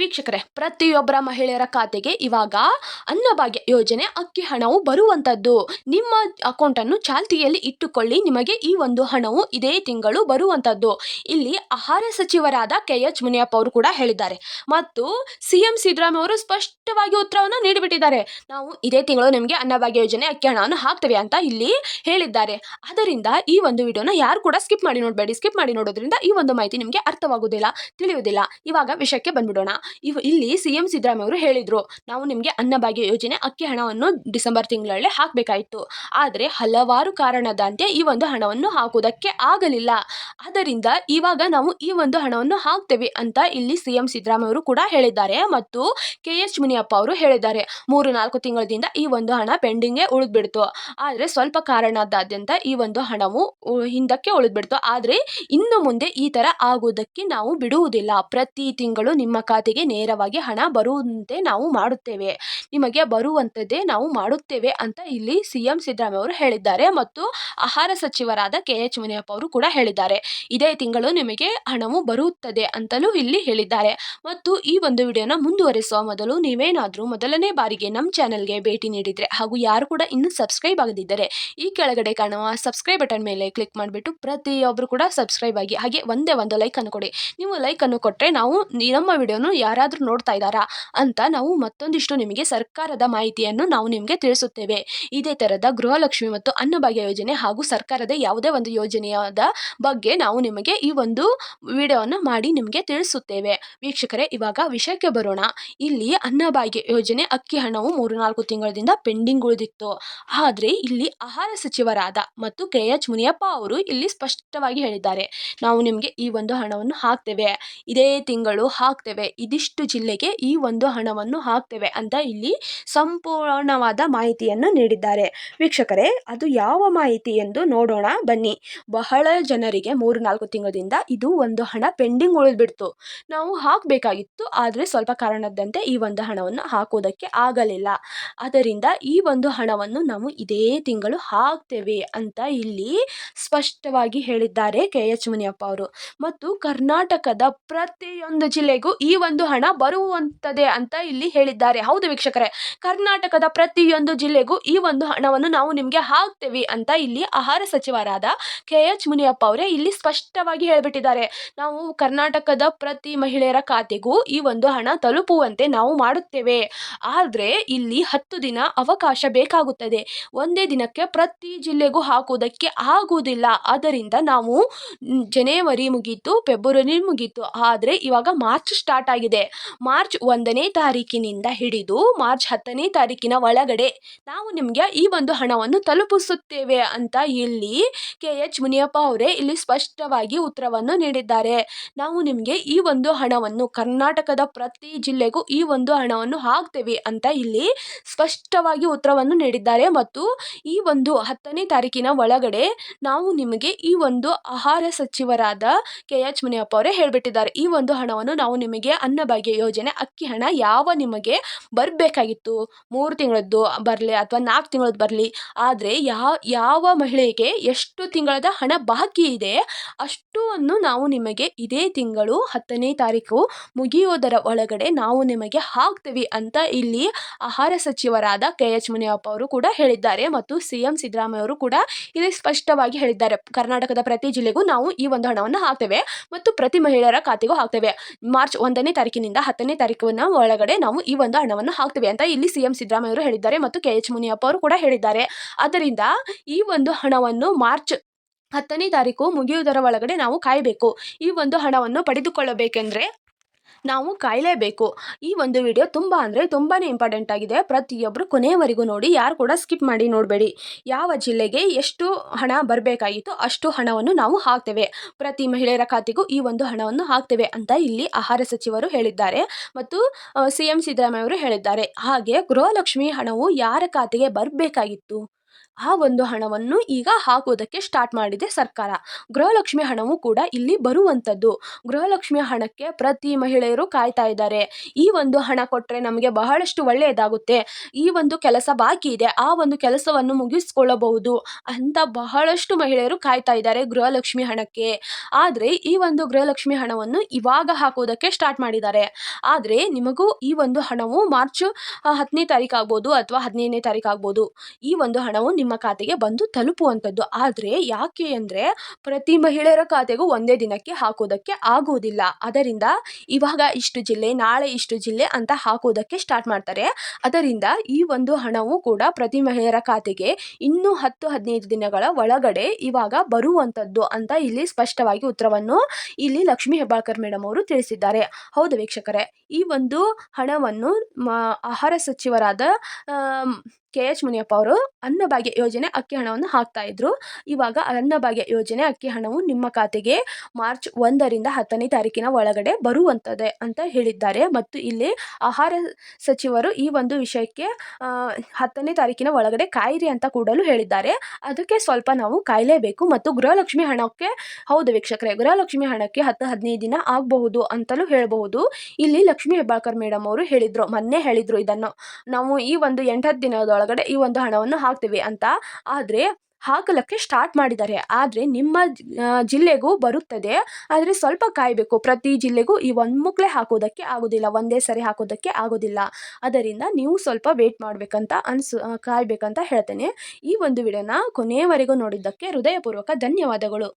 ವೀಕ್ಷಕರೇ, ಪ್ರತಿಯೊಬ್ಬರ ಮಹಿಳೆಯರ ಖಾತೆಗೆ ಇವಾಗ ಅನ್ನಭಾಗ್ಯ ಯೋಜನೆ ಅಕ್ಕಿ ಹಣವು ಬರುವಂಥದ್ದು ನಿಮ್ಮ ಅಕೌಂಟನ್ನು ಚಾಲ್ತಿಯಲ್ಲಿ ಇಟ್ಟುಕೊಳ್ಳಿ. ನಿಮಗೆ ಈ ಒಂದು ಹಣವು ಇದೇ ತಿಂಗಳು ಬರುವಂಥದ್ದು ಇಲ್ಲಿ ಆಹಾರ ಸಚಿವರಾದ ಕೆ ಎಚ್ ಮುನಿಯಪ್ಪ ಅವರು ಕೂಡ ಹೇಳಿದ್ದಾರೆ. ಮತ್ತು ಸಿ ಎಂ ಸಿದ್ದರಾಮಯ್ಯ ಅವರು ಸ್ಪಷ್ಟವಾಗಿ ಉತ್ತರವನ್ನು ನೀಡಿಬಿಟ್ಟಿದ್ದಾರೆ. ನಾವು ಇದೇ ತಿಂಗಳು ನಿಮಗೆ ಅನ್ನಭಾಗ್ಯ ಯೋಜನೆ ಅಕ್ಕಿ ಹಣವನ್ನು ಹಾಕ್ತೇವೆ ಅಂತ ಇಲ್ಲಿ ಹೇಳಿದ್ದಾರೆ. ಅದರಿಂದ ಈ ಒಂದು ವಿಡಿಯೋನ ಯಾರು ಕೂಡ ಸ್ಕಿಪ್ ಮಾಡಿ ನೋಡಬೇಡಿ. ಸ್ಕಿಪ್ ಮಾಡಿ ನೋಡೋದ್ರಿಂದ ಈ ಒಂದು ಮಾಹಿತಿ ನಿಮಗೆ ಅರ್ಥವಾಗುವುದಿಲ್ಲ, ತಿಳಿಯುವುದಿಲ್ಲ. ಇವಾಗ ವಿಷಯಕ್ಕೆ ಬಂದ್ಬಿಡೋಣ. ಇವ್ ಇಲ್ಲಿ ಸಿ ಎಂ ಸಿದ್ದರಾಮಯ್ಯ ಅವರು ಹೇಳಿದರು, ನಾವು ನಿಮಗೆ ಅನ್ನಭಾಗ್ಯ ಯೋಜನೆ, ಅಕ್ಕಿ ಹಣವನ್ನು ಡಿಸೆಂಬರ್ ತಿಂಗಳಲ್ಲೇ ಹಾಕಬೇಕಾಯಿತು. ಆದರೆ ಹಲವಾರು ಕಾರಣದಂತೆ ಈ ಒಂದು ಹಣವನ್ನು ಹಾಕುವುದಕ್ಕೆ ಆಗಲಿಲ್ಲ. ಆದ್ದರಿಂದ ಇವಾಗ ನಾವು ಈ ಒಂದು ಹಣವನ್ನು ಹಾಕ್ತೇವೆ ಅಂತ ಇಲ್ಲಿ ಸಿ ಎಂ ಸಿದ್ದರಾಮಯ್ಯ ಅವರು ಕೂಡ ಹೇಳಿದ್ದಾರೆ ಮತ್ತು ಕೆ ಎಚ್ ಮುನಿಯಪ್ಪ ಅವರು ಹೇಳಿದ್ದಾರೆ. ಮೂರು ನಾಲ್ಕು ತಿಂಗಳಿಂದ ಈ ಒಂದು ಹಣ ಪೆಂಡಿಂಗೇ ಉಳಿದ್ಬಿಡ್ತು. ಆದರೆ ಸ್ವಲ್ಪ ಕಾರಣದಾದ್ಯಂತ ಈ ಒಂದು ಹಣವು ಹಿಂದಕ್ಕೆ ಉಳಿದ್ಬಿಡ್ತು. ಆದರೆ ಇನ್ನು ಮುಂದೆ ಈ ಥರ ಆಗುವುದಕ್ಕೆ ನಾವು ಬಿಡುವುದಿಲ್ಲ. ಪ್ರತಿ ತಿಂಗಳು ನಿಮ್ಮ ಖಾತೆಗೆ ನೇರವಾಗಿ ಹಣ ಬರುವಂತೆ ನಾವು ಮಾಡುತ್ತೇವೆ. ನಿಮಗೆ ಬರುವಂತದ್ದೇ ನಾವು ಮಾಡುತ್ತೇವೆ ಅಂತ ಇಲ್ಲಿ ಸಿ ಎಂ ಸಿದ್ದರಾಮಯ್ಯ ಅವರು ಹೇಳಿದ್ದಾರೆ ಮತ್ತು ಆಹಾರ ಸಚಿವರಾದ ಕೆ ಎಚ್ ಮುನಿಯಪ್ಪ ಅವರು ಕೂಡ ಹೇಳಿದ್ದಾರೆ. ಇದೇ ತಿಂಗಳು ನಿಮಗೆ ಹಣವು ಬರುತ್ತದೆ ಅಂತಲೂ ಇಲ್ಲಿ ಹೇಳಿದ್ದಾರೆ. ಮತ್ತು ಈ ಒಂದು ವಿಡಿಯೋನ ಮುಂದುವರಿಸುವ ಮೊದಲು ನೀವೇನಾದರೂ ಮೊದಲನೇ ಬಾರಿಗೆ ನಮ್ಮ ಚಾನಲ್ಗೆ ಭೇಟಿ ನೀಡಿದರೆ ಹಾಗೂ ಯಾರು ಕೂಡ ಇನ್ನೂ ಸಬ್ಸ್ಕ್ರೈಬ್ ಆಗದಿದ್ದರೆ ಈ ಕೆಳಗಡೆ ಕಾಣುವ ಸಬ್ಸ್ಕ್ರೈಬ್ ಬಟನ್ ಮೇಲೆ ಕ್ಲಿಕ್ ಮಾಡಿಬಿಟ್ಟು ಪ್ರತಿಯೊಬ್ಬರು ಕೂಡ ಸಬ್ಸ್ಕ್ರೈಬ್ ಆಗಿ ಹಾಗೆ ಒಂದೇ ಒಂದು ಲೈಕನ್ನು ಕೊಡಿ. ನೀವು ಲೈಕನ್ನು ಕೊಟ್ಟರೆ ನಾವು ನಮ್ಮ ವಿಡಿಯೋನು ಯಾರಾದರೂ ನೋಡ್ತಾ ಇದ್ದಾರಾ ಅಂತ ನಾವು ಮತ್ತೊಂದಿಷ್ಟು ನಿಮಗೆ ಸರ್ಕಾರದ ಮಾಹಿತಿಯನ್ನು ನಾವು ನಿಮಗೆ ತಿಳಿಸುತ್ತೇವೆ. ಇದೇ ಥರದ ಗೃಹಲಕ್ಷ್ಮಿ ಮತ್ತು ಅನ್ನಭಾಗ್ಯ ಯೋಜನೆ ಹಾಗೂ ಸರ್ಕಾರದ ಯಾವುದೇ ಒಂದು ಯೋಜನೆಯಾದ ಬಗ್ಗೆ ನಾವು ನಿಮಗೆ ಈ ಒಂದು ವಿಡಿಯೋವನ್ನು ಮಾಡಿ ನಿಮಗೆ ತಿಳಿಸುತ್ತೇವೆ. ವೀಕ್ಷಕರೇ, ಇವಾಗ ವಿಷಯಕ್ಕೆ ಬರೋಣ. ಇಲ್ಲಿ ಅನ್ನಭಾಗ್ಯ ಯೋಜನೆ ಅಕ್ಕಿ ಹಣವು ಮೂರು ನಾಲ್ಕು ತಿಂಗಳಿಂದ ಪೆಂಡಿಂಗ್ ಉಳಿದಿತ್ತು. ಆದರೆ ಇಲ್ಲಿ ಆಹಾರ ಸಚಿವರಾದ ಮತ್ತು ಕೆ ಎಚ್ ಮುನಿಯಪ್ಪ ಅವರು ಇಲ್ಲಿ ಸ್ಪಷ್ಟವಾಗಿ ಹೇಳಿದ್ದಾರೆ. ನಾವು ನಿಮಗೆ ಈ ಒಂದು ಹಣವನ್ನು ಹಾಕ್ತೇವೆ. ಇದೇ ತಿಂಗಳು ಹಾಕ್ತೇವೆ. ಇದಿಷ್ಟು ಜಿಲ್ಲೆಗೆ ಈ ಒಂದು ಹಣವನ್ನು ಹಾಕ್ತೇವೆ ಅಂತ ಇಲ್ಲಿ ಸಂಪೂರ್ಣವಾದ ಮಾಹಿತಿಯನ್ನು ನೀಡಿದ್ದಾರೆ. ವೀಕ್ಷಕರೇ, ಅದು ಯಾವ ಮಾಹಿತಿ ಎಂದು ನೋಡೋಣ. ಬನ್ನಿ. ಬಹಳ ಜನರಿಗೆ ಮೂರು ನಾಲ್ಕು ತಿಂಗಳಿಂದ ಇದು ಒಂದು ಹಣ ಪೆಂಡಿಂಗ್ ಉಳಿದ್ಬಿಡ್ತು. ನಾವು ಹಾಕಬೇಕಾಗಿತ್ತು, ಆದರೆ ಸ್ವಲ್ಪ ಕಾರಣದಂತೆ ಈ ಒಂದು ಹಣವನ್ನು ಹಾಕೋದಕ್ಕೆ ಆಗಲಿಲ್ಲ. ಅದರಿಂದ ಈ ಒಂದು ಹಣವನ್ನು ನಾವು ಇದೇ ತಿಂಗಳು ಹಾಕ್ತೇವೆ ಅಂತ ಇಲ್ಲಿ ಸ್ಪಷ್ಟವಾಗಿ ಹೇಳಿದ್ದಾರೆ ಕೆ. ಎಚ್. ಮುನಿಯಪ್ಪ ಅವರು. ಮತ್ತು ಕರ್ನಾಟಕದ ಪ್ರತಿಯೊಂದು ಜಿಲ್ಲೆಗೂ ಈ ಒಂದು ಹಣ ಬರುವಂತದೆ ಅಂತ ಇಲ್ಲಿ ಹೇಳಿದ್ದಾರೆ. ಹೌದು ವೀಕ್ಷಕರೇ, ಕರ್ನಾಟಕದ ಪ್ರತಿಯೊಂದು ಜಿಲ್ಲೆಗೂ ಈ ಒಂದು ಹಣವನ್ನು ನಾವು ನಿಮಗೆ ಹಾಕ್ತೇವೆ ಅಂತ ಇಲ್ಲಿ ಆಹಾರ ಸಚಿವರಾದ ಕೆ ಎಚ್ ಮುನಿಯಪ್ಪ ಅವರೇ ಇಲ್ಲಿ ಸ್ಪಷ್ಟವಾಗಿ ಹೇಳಿಬಿಟ್ಟಿದ್ದಾರೆ. ನಾವು ಕರ್ನಾಟಕದ ಪ್ರತಿ ಮಹಿಳೆಯರ ಖಾತೆಗೂ ಈ ಒಂದು ಹಣ ತಲುಪುವಂತೆ ನಾವು ಮಾಡುತ್ತೇವೆ. ಆದರೆ ಇಲ್ಲಿ ಹತ್ತು ದಿನ ಅವಕಾಶ ಬೇಕಾಗುತ್ತದೆ. ಒಂದೇ ದಿನಕ್ಕೆ ಪ್ರತಿ ಜಿಲ್ಲೆಗೂ ಹಾಕುವುದಕ್ಕೆ ಆಗುವುದಿಲ್ಲ. ಆದ್ದರಿಂದ ನಾವು ಜನವರಿ ಮುಗೀತು, ಫೆಬ್ರವರಿ ಮುಗೀತು. ಆದರೆ ಇವಾಗ ಮಾರ್ಚ್ ಸ್ಟಾರ್ಟ್ ಆಗಿದೆ. ಮಾರ್ಚ್ ಒಂದನೇ ತಾರೀಕಿನಿಂದ ಹಿಡಿದು ಮಾರ್ಚ್ ಹತ್ತನೇ ತಾರೀಕಿನ ಒಳಗಡೆ ನಾವು ನಿಮಗೆ ಈ ಒಂದು ಹಣವನ್ನು ತಲುಪಿಸುತ್ತೇವೆ ಅಂತ ಇಲ್ಲಿ ಕೆ. ಎಚ್. ಮುನಿಯಪ್ಪ ಅವರೇ ಇಲ್ಲಿ ಸ್ಪಷ್ಟವಾಗಿ ಉತ್ತರವನ್ನು ನೀಡಿದ್ದಾರೆ. ನಾವು ನಿಮಗೆ ಈ ಒಂದು ಹಣವನ್ನು ಕರ್ನಾಟಕದ ಪ್ರತಿ ಜಿಲ್ಲೆಗೂ ಈ ಒಂದು ಹಣವನ್ನು ಹಾಕ್ತೇವೆ ಅಂತ ಇಲ್ಲಿ ಸ್ಪಷ್ಟವಾಗಿ ಉತ್ತರವನ್ನು ನೀಡಿದ್ದಾರೆ. ಮತ್ತು ಈ ಒಂದು ಹತ್ತನೇ ತಾರೀಕಿನ ಒಳಗಡೆ ನಾವು ನಿಮಗೆ ಈ ಒಂದು ಆಹಾರ ಸಚಿವರಾದ ಕೆ. ಎಚ್. ಮುನಿಯಪ್ಪ ಅವರೇ ಹೇಳಿಬಿಟ್ಟಿದ್ದಾರೆ. ಈ ಒಂದು ಹಣವನ್ನು ನಾವು ನಿಮಗೆ ಅನ್ನಭಾಗ್ಯ ಯೋಜನೆ ಅಕ್ಕಿ ಹಣ ಯಾವ ನಿಮಗೆ ಬರಬೇಕಾಗಿತ್ತು? ಮೂರು ತಿಂಗಳದ್ದು ಬರಲಿ ಅಥವಾ ನಾಲ್ಕು ತಿಂಗಳದ್ದು ಬರಲಿ. ಆದರೆ ಯಾವ ಯಾವ ಮಹಿಳೆಗೆ ಎಷ್ಟು ತಿಂಗಳದ ಹಣ ಬಾಕಿ ಇದೆ ಅಷ್ಟನ್ನು ನಾವು ನಿಮಗೆ ಇದೇ ತಿಂಗಳು ಹತ್ತನೇ ತಾರೀಕು ಮುಗಿಯೋದರ ಒಳಗಡೆ ನಾವು ನಿಮಗೆ ಹಾಕ್ತೀವಿ ಅಂತ ಇಲ್ಲಿ ಆಹಾರ ಸಚಿವರಾದ ಕೆ ಎಚ್ ಮುನಿಯಪ್ಪ ಅವರು ಕೂಡ ಹೇಳಿದ್ದಾರೆ ಮತ್ತು ಸಿ ಎಂ ಸಿದ್ದರಾಮಯ್ಯ ಅವರು ಕೂಡ ಇದೇ ಸ್ಪಷ್ಟವಾಗಿ ಹೇಳಿದ್ದಾರೆ. ಕರ್ನಾಟಕದ ಪ್ರತಿ ಜಿಲ್ಲೆಗೂ ನಾವು ಈ ಒಂದು ಹಣವನ್ನು ಹಾಕ್ತೇವೆ ಮತ್ತು ಪ್ರತಿ ಮಹಿಳೆಯರ ಖಾತೆಗೂ ಹಾಕ್ತೇವೆ. ಮಾರ್ಚ್ ಒಂದನೇ ತಾರೀಕಿನಿಂದ ಹತ್ತನೇ ತಾರೀಕಿನ ಒಳಗಡೆ ನಾವು ಈ ಒಂದು ಹಣವನ್ನು ಹಾಕ್ತೇವೆ ಅಂತ ಇಲ್ಲಿ ಸಿಎಂ ಸಿದ್ದರಾಮಯ್ಯ ಅವರು ಹೇಳಿದ್ದಾರೆ ಮತ್ತು ಕೆ ಎಚ್ ಮುನಿಯಪ್ಪ ಅವರು ಕೂಡ ಹೇಳಿದ್ದಾರೆ. ಆದ್ದರಿಂದ ಈ ಒಂದು ಹಣವನ್ನು ಮಾರ್ಚ್ ಹತ್ತನೇ ತಾರೀಕು ಮುಗಿಯುವುದರ ಒಳಗಡೆ ನಾವು ಕಾಯಬೇಕು. ಈ ಒಂದು ಹಣವನ್ನು ಪಡೆದುಕೊಳ್ಳಬೇಕೆಂದರೆ ನಾವು ಕಾಯಲೇಬೇಕು. ಈ ಒಂದು ವಿಡಿಯೋ ತುಂಬ ಅಂದರೆ ತುಂಬಾ ಇಂಪಾರ್ಟೆಂಟ್ ಆಗಿದೆ. ಪ್ರತಿಯೊಬ್ಬರು ಕೊನೆಯವರೆಗೂ ನೋಡಿ, ಯಾರು ಕೂಡ ಸ್ಕಿಪ್ ಮಾಡಿ ನೋಡಬೇಡಿ. ಯಾವ ಜಿಲ್ಲೆಗೆ ಎಷ್ಟು ಹಣ ಬರಬೇಕಾಗಿತ್ತು ಅಷ್ಟು ಹಣವನ್ನು ನಾವು ಹಾಕ್ತೇವೆ. ಪ್ರತಿ ಮಹಿಳೆಯರ ಖಾತೆಗೂ ಈ ಒಂದು ಹಣವನ್ನು ಹಾಕ್ತೇವೆ ಅಂತ ಇಲ್ಲಿ ಆಹಾರ ಸಚಿವರು ಹೇಳಿದ್ದಾರೆ ಮತ್ತು ಸಿ ಎಂ ಸಿದ್ದರಾಮಯ್ಯ ಅವರು ಹೇಳಿದ್ದಾರೆ. ಹಾಗೆ ಗೃಹಲಕ್ಷ್ಮಿ ಹಣವು ಯಾರ ಖಾತೆಗೆ ಬರಬೇಕಾಗಿತ್ತು? ಆ ಒಂದು ಹಣವನ್ನು ಈಗ ಹಾಕುವುದಕ್ಕೆ ಸ್ಟಾರ್ಟ್ ಮಾಡಿದೆ ಸರ್ಕಾರ. ಗೃಹಲಕ್ಷ್ಮಿ ಹಣವು ಕೂಡ ಇಲ್ಲಿ ಬರುವಂಥದ್ದು. ಗೃಹಲಕ್ಷ್ಮಿಯ ಹಣಕ್ಕೆ ಪ್ರತಿ ಮಹಿಳೆಯರು ಕಾಯ್ತಾ ಇದ್ದಾರೆ. ಈ ಒಂದು ಹಣ ಕೊಟ್ಟರೆ ನಮಗೆ ಬಹಳಷ್ಟು ಒಳ್ಳೆಯದಾಗುತ್ತೆ. ಈ ಒಂದು ಕೆಲಸ ಬಾಕಿ ಇದೆ. ಆ ಒಂದು ಕೆಲಸವನ್ನು ಮುಗಿಸ್ಕೊಳ್ಳಬಹುದು ಅಂತ ಬಹಳಷ್ಟು ಮಹಿಳೆಯರು ಕಾಯ್ತಾ ಇದ್ದಾರೆ ಗೃಹಲಕ್ಷ್ಮಿ ಹಣಕ್ಕೆ. ಆದರೆ ಈ ಒಂದು ಗೃಹಲಕ್ಷ್ಮಿ ಹಣವನ್ನು ಇವಾಗ ಹಾಕುವುದಕ್ಕೆ ಸ್ಟಾರ್ಟ್ ಮಾಡಿದ್ದಾರೆ. ಆದರೆ ನಿಮಗೂ ಈ ಒಂದು ಹಣವು ಮಾರ್ಚ್ ಹತ್ತನೇ ತಾರೀಕು ಆಗ್ಬೋದು ಅಥವಾ ಹದಿನೈದನೇ ತಾರೀಕು ಆಗ್ಬೋದು. ಈ ಒಂದು ಹಣವು ನಿಮ್ಮ ಖಾತೆಗೆ ಬಂದು ತಲುಪುವಂಥದ್ದು. ಆದರೆ ಯಾಕೆ ಅಂದರೆ ಪ್ರತಿ ಮಹಿಳೆಯರ ಖಾತೆಗೂ ಒಂದೇ ದಿನಕ್ಕೆ ಹಾಕೋದಕ್ಕೆ ಆಗುವುದಿಲ್ಲ ಅದರಿಂದ ಇವಾಗ ಇಷ್ಟು ಜಿಲ್ಲೆ, ನಾಳೆ ಇಷ್ಟು ಜಿಲ್ಲೆ ಅಂತ ಹಾಕೋದಕ್ಕೆ ಸ್ಟಾರ್ಟ್ ಮಾಡ್ತಾರೆ. ಅದರಿಂದ ಈ ಒಂದು ಹಣವು ಕೂಡ ಪ್ರತಿ ಮಹಿಳೆಯರ ಖಾತೆಗೆ ಇನ್ನೂ ಹತ್ತು, ಹದಿನೈದು ದಿನಗಳ ಒಳಗಡೆ ಇವಾಗ ಬರುವಂಥದ್ದು ಅಂತ ಇಲ್ಲಿ ಸ್ಪಷ್ಟವಾಗಿ ಉತ್ತರವನ್ನು ಇಲ್ಲಿ ಲಕ್ಷ್ಮಿ ಹೆಬ್ಬಾಳ್ಕರ್ ಮೇಡಮ್ ಅವರು ತಿಳಿಸಿದ್ದಾರೆ. ಹೌದು ವೀಕ್ಷಕರೇ, ಈ ಒಂದು ಹಣವನ್ನು ಆಹಾರ ಸಚಿವರಾದ ಕೆ ಎಚ್ ಮುನಿಯಪ್ಪ ಅವರು ಅನ್ನಭಾಗ್ಯ ಯೋಜನೆ ಅಕ್ಕಿ ಹಣವನ್ನು ಹಾಕ್ತಾ ಇದ್ರು. ಇವಾಗ ಅನ್ನಭಾಗ್ಯ ಯೋಜನೆ ಅಕ್ಕಿ ಹಣವು ನಿಮ್ಮ ಖಾತೆಗೆ ಮಾರ್ಚ್ ಒಂದರಿಂದ ಹತ್ತನೇ ತಾರೀಕಿನ ಒಳಗಡೆ ಬರುವಂತದೆ ಅಂತ ಹೇಳಿದ್ದಾರೆ. ಮತ್ತು ಇಲ್ಲಿ ಆಹಾರ ಸಚಿವರು ಈ ಒಂದು ವಿಷಯಕ್ಕೆ ಹತ್ತನೇ ತಾರೀಕಿನ ಒಳಗಡೆ ಕಾಯಿರಿ ಅಂತ ಕೂಡಲು ಹೇಳಿದ್ದಾರೆ. ಅದಕ್ಕೆ ಸ್ವಲ್ಪ ನಾವು ಕಾಯಲೇಬೇಕು ಮತ್ತು ಗೃಹಲಕ್ಷ್ಮಿ ಹಣಕ್ಕೆ, ಹೌದು ವೀಕ್ಷಕರೇ, ಗೃಹಲಕ್ಷ್ಮಿ ಹಣಕ್ಕೆ ಹತ್ತು ಹದಿನೈದು ದಿನ ಆಗಬಹುದು ಅಂತಲೂ ಹೇಳಬಹುದು. ಇಲ್ಲಿ ಲಕ್ಷ್ಮೀ ಹೆಬ್ಬಾಳ್ಕರ್ ಮೇಡಮ್ ಅವರು ಹೇಳಿದ್ರು, ಮೊನ್ನೆ ಹೇಳಿದ್ರು ಇದನ್ನು. ನಾವು ಈ ಒಂದು ಎಂಟತ್ತು ದಿನದೊಳಗಡೆ ಈ ಒಂದು ಹಣವನ್ನು ಹಾಕ್ತೀವಿ ಅಂತ. ಆದರೆ ಹಾಕಲಕ್ಕೆ ಸ್ಟಾರ್ಟ್ ಮಾಡಿದ್ದಾರೆ. ಆದರೆ ನಿಮ್ಮ ಜಿಲ್ಲೆಗೂ ಬರುತ್ತದೆ. ಆದರೆ ಸ್ವಲ್ಪ ಕಾಯಬೇಕು. ಪ್ರತಿ ಜಿಲ್ಲೆಗೂ ಈ ಒಮ್ಮುಕ್ಲೆ ಹಾಕೋದಕ್ಕೆ ಆಗೋದಿಲ್ಲ. ಒಂದೇ ಸರಿ ಹಾಕೋದಕ್ಕೆ ಆಗೋದಿಲ್ಲ. ಅದರಿಂದ ನೀವು ಸ್ವಲ್ಪ ವೇಟ್ ಮಾಡಬೇಕಂತ ಅನ್ಸು ಕಾಯ್ಬೇಕಂತ ಹೇಳ್ತೇನೆ. ಈ ಒಂದು ವಿಡಿಯೋನ ಕೊನೆಯವರೆಗೂ ನೋಡಿದ್ದಕ್ಕೆ ಹೃದಯಪೂರ್ವಕ ಧನ್ಯವಾದಗಳು.